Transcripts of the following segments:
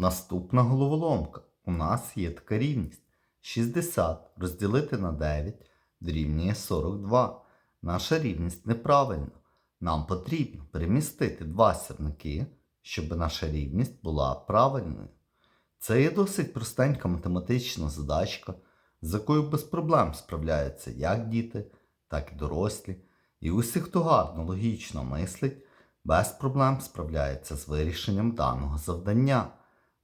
Наступна головоломка. У нас є така рівність. 60 розділити на 9 дорівнює 42. Наша рівність неправильна. Нам потрібно перемістити два сірники, щоб наша рівність була правильною. Це є досить простенька математична задачка, з якою без проблем справляються як діти, так і дорослі. І усі, хто гарно логічно мислить, без проблем справляється з вирішенням даного завдання.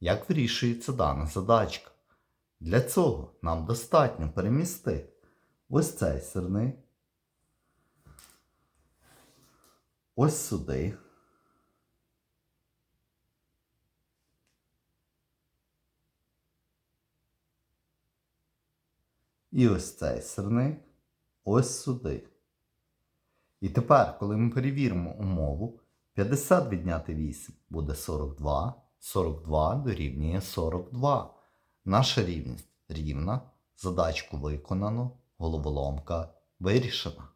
Як вирішується дана задачка? Для цього нам достатньо перемістити ось цей сирник, ось сюди. І ось цей сирник ось сюди. І тепер, коли ми перевіримо умову, 50 відняти 8 буде 42, 42 дорівнює 42. Наша рівність рівна, задачку виконано, головоломка вирішена.